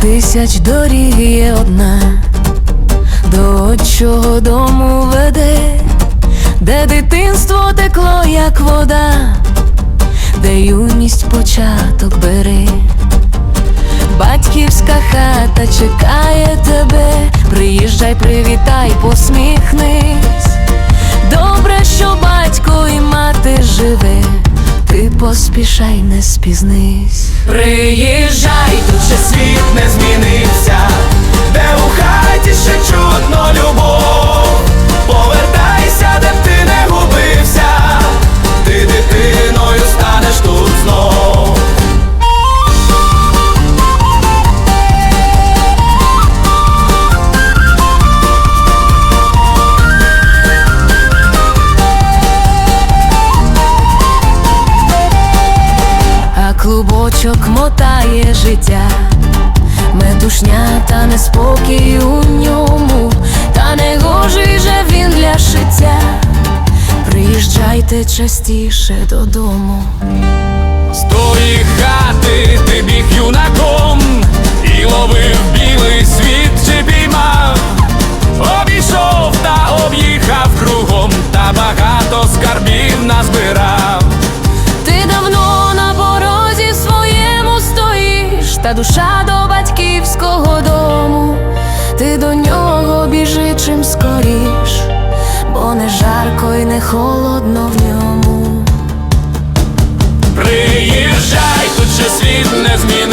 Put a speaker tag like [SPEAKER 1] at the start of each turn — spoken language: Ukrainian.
[SPEAKER 1] тисяч доріг є одна, до отчого дому веде, де дитинство текло, як вода, де юність початок бери. Батьківська хата чекає тебе, приїжджай, привітай, посміхнись. Поспішай, не спізнись. Приїжджай,
[SPEAKER 2] Тут ще світ не змінився,
[SPEAKER 1] клубочок мотає життя, метушня та неспокій у ньому, та не гожий же він для шиття. Приїжджайте частіше додому.
[SPEAKER 2] З тої хати
[SPEAKER 1] чиста душа до батьківського дому, ти до нього біжи чим скоріш, бо не жарко і не холодно в ньому. Приїжджай, тут же світ не змінить.